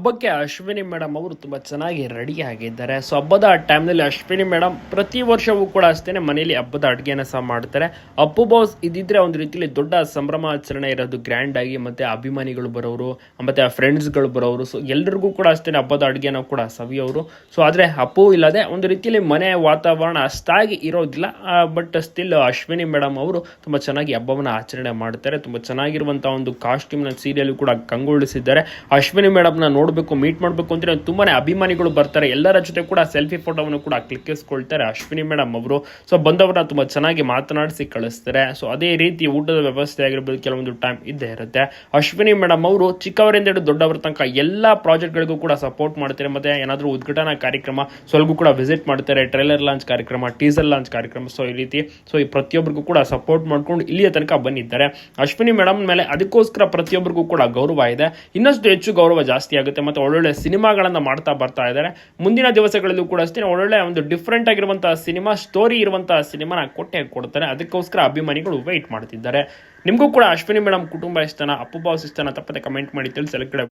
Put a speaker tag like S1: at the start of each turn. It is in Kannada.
S1: ಹಬ್ಬಕ್ಕೆ ಅಶ್ವಿನಿ ಮೇಡಮ್ ಅವರು ತುಂಬ ಚೆನ್ನಾಗಿ ರೆಡಿ ಆಗಿದ್ದಾರೆ. ಸೊ ಹಬ್ಬದ ಟೈಮ್ನಲ್ಲಿ ಅಶ್ವಿನಿ ಮೇಡಮ್ ಪ್ರತಿ ವರ್ಷವೂ ಕೂಡ ಅಷ್ಟೇ ಮನೆಯಲ್ಲಿ ಹಬ್ಬದ ಅಡುಗೆನ ಸಹ ಮಾಡ್ತಾರೆ. ಅಪ್ಪು ಬಾಸ್ ಇದಿದ್ರೆ ಒಂದು ರೀತಿಯಲ್ಲಿ ದೊಡ್ಡ ಸಂಭ್ರಮಾಚರಣೆ ಇರೋದು ಗ್ರ್ಯಾಂಡ್ ಆಗಿ ಮತ್ತೆ ಅಭಿಮಾನಿಗಳು ಬರೋರು, ಮತ್ತೆ ಫ್ರೆಂಡ್ಸ್ಗಳು ಬರೋರು. ಸೊ ಎಲ್ರಿಗೂ ಕೂಡ ಅಷ್ಟೇ ಹಬ್ಬದ ಅಡುಗೆನ ಕೂಡ ಸವಿಯೋರು. ಸೊ ಆದರೆ ಅಪ್ಪು ಇಲ್ಲದೆ ಒಂದು ರೀತಿಯಲ್ಲಿ ಮನೆ ವಾತಾವರಣ ಅಷ್ಟಾಗಿ ಇರೋದಿಲ್ಲ. ಬಟ್ ಸ್ಟಿಲ್ ಅಶ್ವಿನಿ ಮೇಡಮ್ ಅವರು ತುಂಬ ಚೆನ್ನಾಗಿ ಹಬ್ಬವನ್ನು ಆಚರಣೆ ಮಾಡ್ತಾರೆ. ತುಂಬ ಚೆನ್ನಾಗಿರುವಂಥ ಒಂದು ಕಾಸ್ಟ್ಯೂಮ್ನ ಸೀರಿಯಲ್ ಕೂಡ ಕಂಗೊಳಿಸಿದ್ದಾರೆ. ಅಶ್ವಿನಿ ಮೇಡಮ್ನ ನೋಡಬೇಕು ಮೀಟ್ ಮಾಡಬೇಕು ಅಂದರೆ ತುಂಬಾ ಅಭಿಮಾನಿಗಳು ಬರ್ತಾರೆ. ಎಲ್ಲರ ಜೊತೆ ಕೂಡ ಸೆಲ್ಫಿ ಫೋಟೋವನ್ನು ಕೂಡ ಕ್ಲಿಕ್ಕಿಸ್ಕೊಳ್ತಾರೆ ಅಶ್ವಿನಿ ಮೇಡಮ್ ಅವರು. ಸೊ ಬಂದವರನ್ನ ತುಂಬ ಚೆನ್ನಾಗಿ ಮಾತನಾಡಿಸಿ ಕಳಿಸ್ತಾರೆ. ಸೊ ಅದೇ ರೀತಿ ಊಟದ ವ್ಯವಸ್ಥೆ ಆಗಿರ್ಬೋದು, ಕೆಲವೊಂದು ಟೈಮ್ ಇದ್ದೇ ಇರುತ್ತೆ. ಅಶ್ವಿನಿ ಮೇಡಮ್ ಅವರು ಚಿಕ್ಕವರಿಂದ ಹಿಡಿದು ದೊಡ್ಡವರ ತನಕ ಎಲ್ಲ ಪ್ರಾಜೆಕ್ಟ್ಗಳಿಗೂ ಕೂಡ ಸಪೋರ್ಟ್ ಮಾಡ್ತಾರೆ. ಮತ್ತೆ ಏನಾದರೂ ಉದ್ಘಾಟನಾ ಕಾರ್ಯಕ್ರಮ ಸ್ವಲ್ಗೂ ಕೂಡ ವಿಸಿಟ್ ಮಾಡ್ತಾರೆ. ಟ್ರೈಲರ್ ಲಾಂಚ್ ಕಾರ್ಯಕ್ರಮ ಟೀಸರ್ ಲಾಂಚ್ ಕಾರ್ಯಕ್ರಮ. ಸೊ ಈ ರೀತಿ ಸೊ ಈ ಪ್ರತಿಯೊಬ್ಬರಿಗೂ ಕೂಡ ಸಪೋರ್ಟ್ ಮಾಡ್ಕೊಂಡು ಇಲ್ಲಿಯ ತನಕ ಬಂದಿದ್ದಾರೆ. ಅಶ್ವಿನಿ ಮೇಡಮ್ ಮೇಲೆ ಅದಕ್ಕೋಸ್ಕರ ಪ್ರತಿಯೊಬ್ಬರಿಗೂ ಕೂಡ ಗೌರವ ಇದೆ. ಇನ್ನಷ್ಟು ಹೆಚ್ಚು ಗೌರವ ಜಾಸ್ತಿ ಆಗುತ್ತೆ. ಮತ್ತೆ ಒಳ್ಳೊಳ್ಳೆ ಸಿನಿಮಾಗಳನ್ನ ಮಾಡ್ತಾ ಬರ್ತಾ ಇದ್ದಾರೆ. ಮುಂದಿನ ದಿವಸಗಳಲ್ಲೂ ಕೂಡ ಅಷ್ಟೇ, ಒಳ್ಳೊಳ್ಳೆ ಒಂದು ಡಿಫ್ರೆಂಟ್ ಆಗಿರುವಂತಹ ಸಿನಿಮಾ ಸ್ಟೋರಿ ಇರುವಂತಹ ಸಿನಿಮಾನ ಕೊಟ್ಟೆ ಕೊಡ್ತಾರೆ. ಅದಕ್ಕೋಸ್ಕರ ಅಭಿಮಾನಿಗಳು ವೆಯ್ಟ್ ಮಾಡ್ತಿದ್ದಾರೆ. ನಿಮಗೂ ಕೂಡ ಅಶ್ವಿನಿ ಮೇಡಮ್ ಕುಟುಂಬ ಇಷ್ಟನ ಅಪ್ಪು ಬಾಸ್ ಇಷ್ಟನ ತಪ್ಪದೆ ಕಮೆಂಟ್ ಮಾಡಿ ತಿಳಿಸಲು